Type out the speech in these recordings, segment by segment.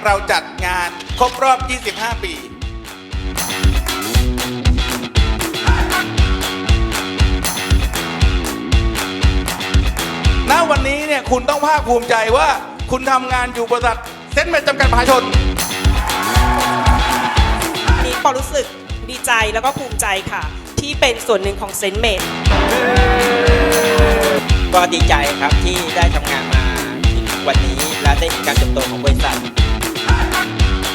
ครบรอบ 25 ปีณวันนี้เนี่ยคุณต้องภาคภูมิใจว่าคุณทำงานอยู่บริษัทเซ็นเมดจำกัดมหาชนนี้ปอรู้สึกดีใจแล้วก็ภูมิใจค่ะ ที่เป็นส่วนหนึ่งของเซนเมดก็ดีใจครับที่ได้ทำงานมาถึงวันนี้และได้เห็นการเติบโตของบริษัท ค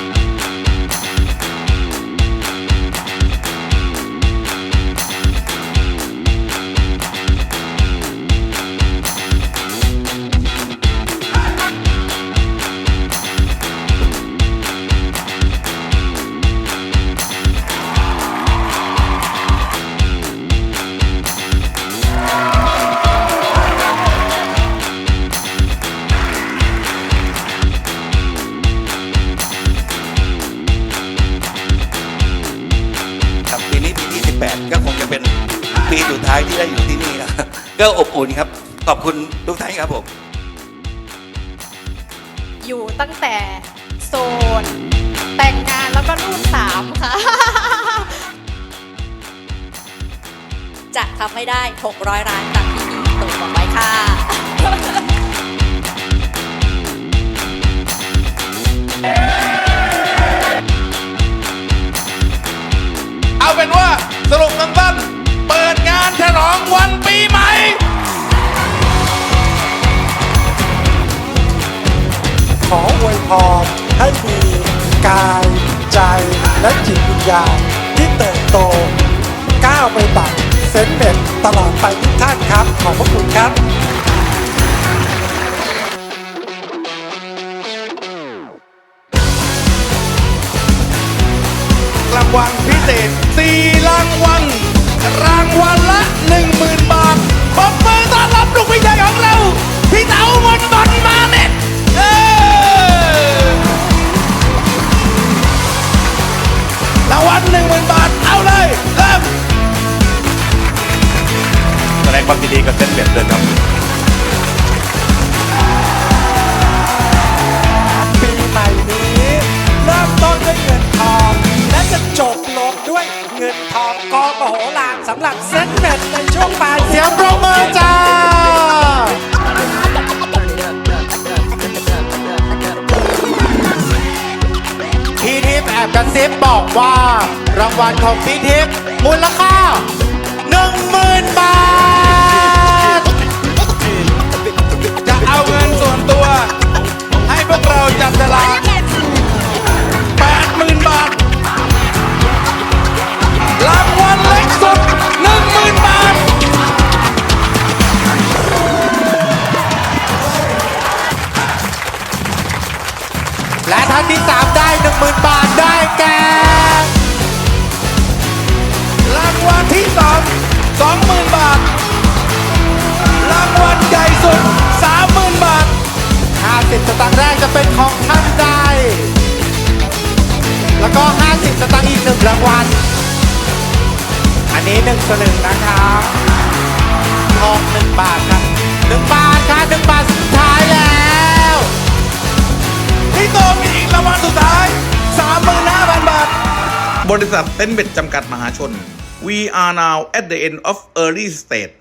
ก็คงจะเป็นปีสุดท้ายที่ได้อยู่ที่นี่นะก็อบอุ่นครับ ขอบคุณทุกท่านครับผม อยู่ตั้งแต่โซน แต่งงานแล้วก็รุ่นสามค่ะ จะทำให้ได้ 600ล้านตามที่อีตูบอกไว้ค่ะ ออวยพรให้มีกายใจและจิตวิญญาณที่เติบโต ก้าวไปบักเซนเม็ดตลอดไปทุกท่านครับ ขอบพระคุณครับรางวัลพิเศษ 4 รางวัล รางวัลละ 10,000 บาท ความดีกับเส้นเบ็ดเลยครับปีใหม่นี้เริ่มต้นด้วยเงินทอง และจะจบลงด้วยเงินทองกองมโหฬารสำหรับเซนเม็ดในช่วงปลายเสียงปรบมือจ้าพี่ทิพย์แอบกระซิบบอกว่ารางวัลของพี่ทิพย์มูลค่า10,000บาท 60,000 บาทได้แก่รางวัลที่สอง20,000 บาท รางวัลใหญ่สุด 30,000 บาท 50 สตางค์แรกจะเป็นของท่านได้แล้วก็ 50 สตางค์อีกหนึ่งรางวัล อันนี้1สลึงนะครับทอง1บาทครับ1บาท บริษัทเต้นเบ็ดจำกัดมหาชน We are now at the end of early stage